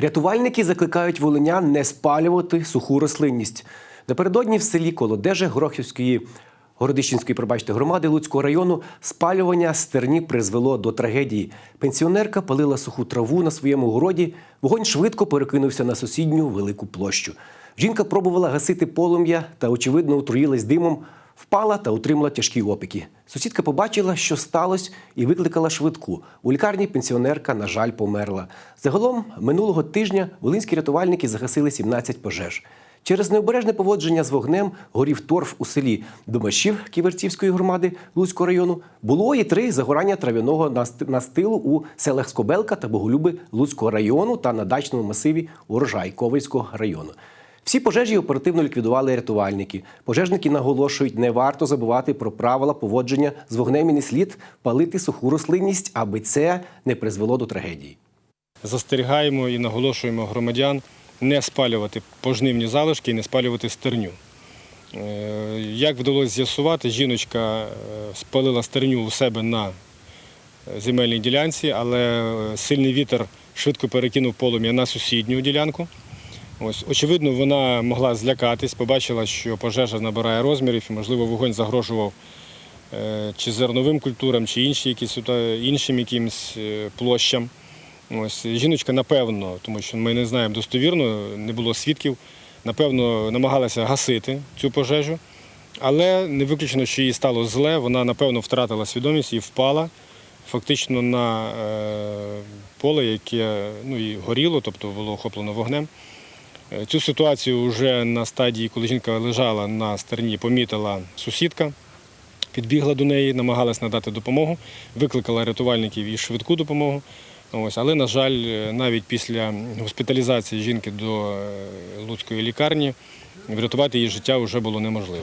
Рятувальники закликають волинян не спалювати суху рослинність. Напередодні в селі Колодеже Горохівської Городищенської, пробачте, громади Луцького району спалювання стерні призвело до трагедії. Пенсіонерка палила суху траву на своєму городі. Вогонь швидко перекинувся на сусідню велику площу. Жінка пробувала гасити полум'я та, очевидно, отруїлась димом, впала та отримала тяжкі опіки. Сусідка побачила, що сталося, і викликала швидку. У лікарні пенсіонерка, на жаль, померла. Загалом минулого тижня волинські рятувальники загасили 17 пожеж. Через необережне поводження з вогнем горів торф у селі Домашів Ківерцівської громади Луцького району. Було і три загорання трав'яного настилу у селах Скобелка та Боголюби Луцького району та на дачному масиві Урожай Ковальського району. Всі пожежі оперативно ліквідували рятувальники. Пожежники наголошують, не варто забувати про правила поводження з вогнем і не слід палити суху рослинність, аби це не призвело до трагедії. застерігаємо і наголошуємо громадян не спалювати пожнивні залишки і не спалювати стерню. Е, Як вдалося з'ясувати, жіночка е, спалила стерню у себе на земельній ділянці, але е, сильний вітер швидко перекинув полум'я на сусідню ділянку. Ось, очевидно, вона могла злякатись, побачила, що пожежа набирає розмірів і, можливо, вогонь загрожував е, чи зерновим культурам, чи інші якісь, іншим якимось е, площам. Ось жіночка, напевно, тому що ми не знаємо достовірно, не було свідків, напевно, намагалася гасити цю пожежу, але не виключено, що їй стало зле, вона, напевно, втратила свідомість і впала фактично на е, поле, яке ну, і горіло, тобто було охоплено вогнем. Е, Цю ситуацію вже на стадії, коли жінка лежала на стерні, помітила сусідка, підбігла до неї, намагалась надати допомогу, викликала рятувальників і швидку допомогу. Ось, але, на жаль, е, навіть після госпіталізації жінки до е, Луцької лікарні врятувати її життя вже було неможливо.